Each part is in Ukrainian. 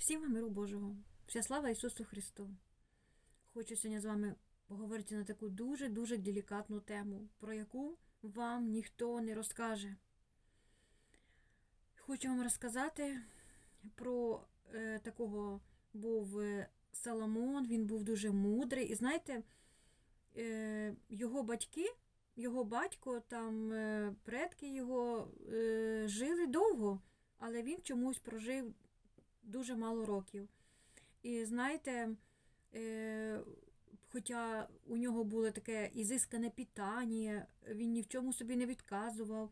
Всім вам миру Божого. Вся слава Ісусу Христу. Хочу сьогодні з вами поговорити на таку дуже-дуже делікатну тему, про яку вам ніхто не розкаже. Хочу вам розказати про е, такого був е, Соломон, він був дуже мудрий. І знаєте, е, його батьки, його батько, там е, предки його е, жили довго, але він чомусь прожив дуже мало років. І знаєте, е, хоча у нього було таке ізискане питання, він ні в чому собі не відказував,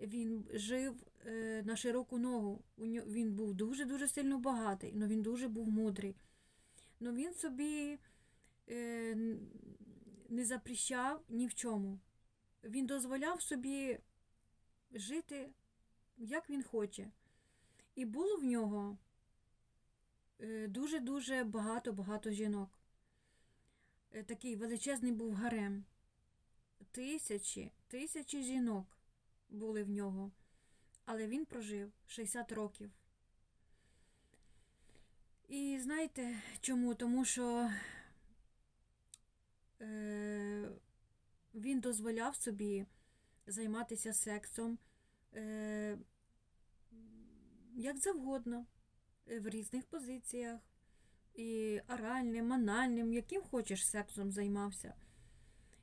він жив е, на широку ногу. У нього, він був дуже-дуже сильно багатий, але він дуже був мудрий. Но він собі е, не запрещав ні в чому. Він дозволяв собі жити, як він хоче. І було в нього дуже-дуже багато-багато жінок. Е, Такий величезний був гарем. Тисячі, тисячі жінок були в нього. Але він прожив 60 років. І знаєте чому? Тому що е, він дозволяв собі займатися сексом е, як завгодно, е, в різних позиціях. І оральним, анальним, яким хочеш сексом займався.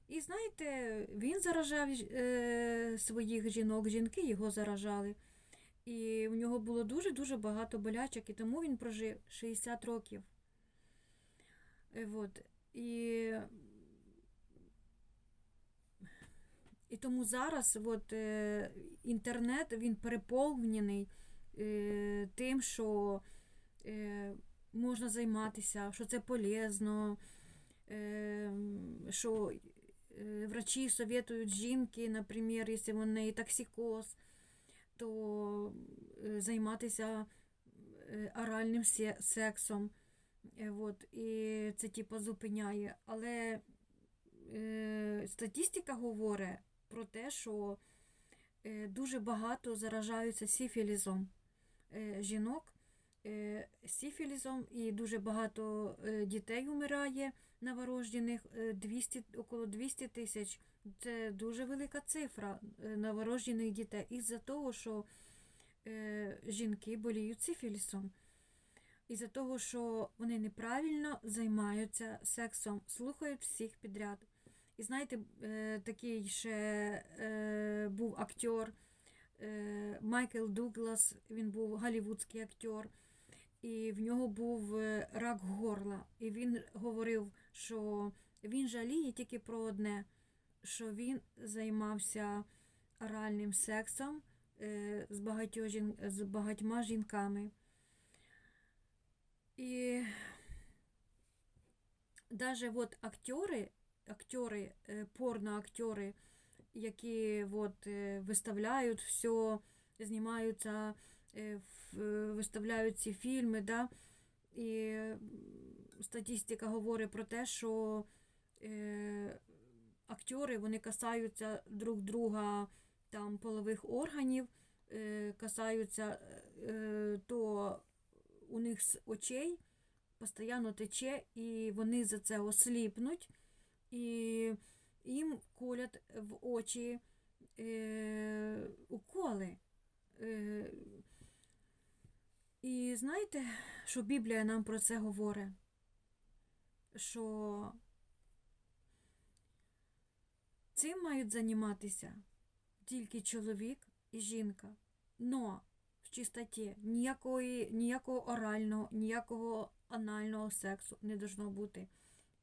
І знаєте, він заражав е, своїх жінок, жінки його заражали. І в нього було дуже-дуже багато болячок, і тому він прожив 60 років. Е, Вот. І, і тому зараз от, е, інтернет він переповнений е, тим, що можна займатися, що це полезно, е, що е, врачі советують жінки, наприклад, якщо в неї токсикоз, то е, займатися е, оральним се- сексом. Е, Вот, і це типу зупиняє. Але е, статистика говорить про те, що е, дуже багато заражаються сифілізом е, жінок е, сифілізом, і дуже багато е, дітей умирає новорождених, е, 200, около 200 тисяч. Це дуже велика цифра е, новорождених дітей із-за того, що е, жінки боліють сифілісом. Із-за того, що вони неправильно займаються сексом, слухають всіх підряд. І знаєте, е, такий ще е, був актер е, Майкл Дуглас, він був голівудський актер, і в нього був е, рак горла. І він говорив, що він жаліє тільки про одне, що він займався оральним сексом е, з, багатьох жін... з багатьма жінками. І даже вот актери, актери, е, порноактери, які вот, е, виставляють все, знімаються, виставляють ці фільми, да? і статистика говорить про те, що е, актери вони касаються друг друга там, полових органів, е, касаються, е, то у них з очей постійно тече, і вони за це осліпнуть, і їм колять в очі уколи. І знаєте, що Біблія нам про це говорить? Що цим мають займатися тільки чоловік і жінка. Но в чистоті ніякої, ніякого орального, ніякого анального сексу не должно бути.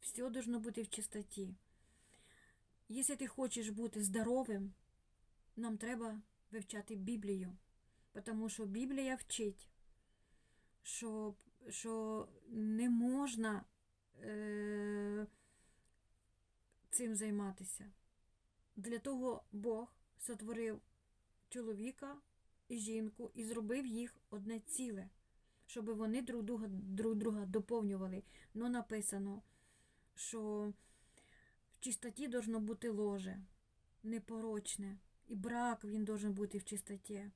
Все должно бути в чистоті. Якщо ти хочеш бути здоровим, нам треба вивчати Біблію, тому що Біблія вчить, що, що не можна е, цим займатися. Для того Бог сотворив чоловіка і жінку і зробив їх одне ціле, щоб вони друг друга, друг друга доповнювали. Ну, написано, що в чистоті должно бути ложе, непорочне, і брак він должен бути в чистоті,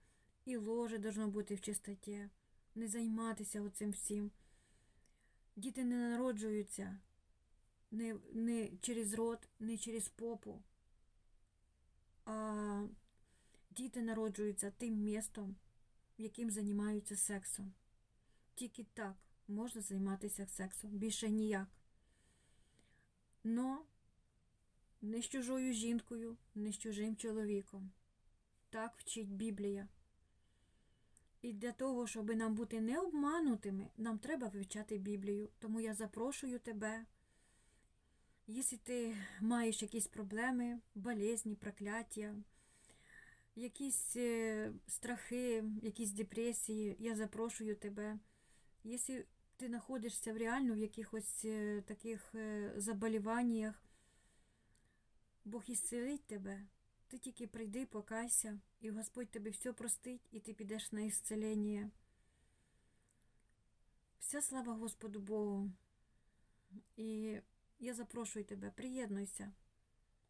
і ложе должно бути в чистоті. Не займатися оцим всім. Діти не народжуються не, не через рот, не через попу, а діти народжуються тим містом, яким займаються сексом. Тільки так можна займатися сексом, більше ніяк. Но не з чужою жінкою, не з чужим чоловіком. Так вчить Біблія. І для того, щоб нам бути не обманутими, нам треба вивчати Біблію. Тому я запрошую тебе. Якщо ти маєш якісь проблеми, болезні, прокляття, якісь е, страхи, якісь депресії, я запрошую тебе. Якщо ти знаходишся в реально в якихось е, таких е, заболіваннях, Бог ісцелить тебе. Ти тільки прийди, покайся, і Господь тобі все простить, і ти підеш на ісцелення. Вся слава Господу Богу. І я запрошую тебе, приєднуйся,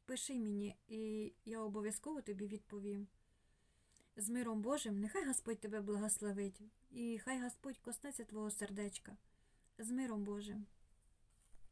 пиши мені, і я обов'язково тобі відповім. З миром Божим, нехай Господь тебе благословить, і хай Господь коснеться твого сердечка. З миром Божим.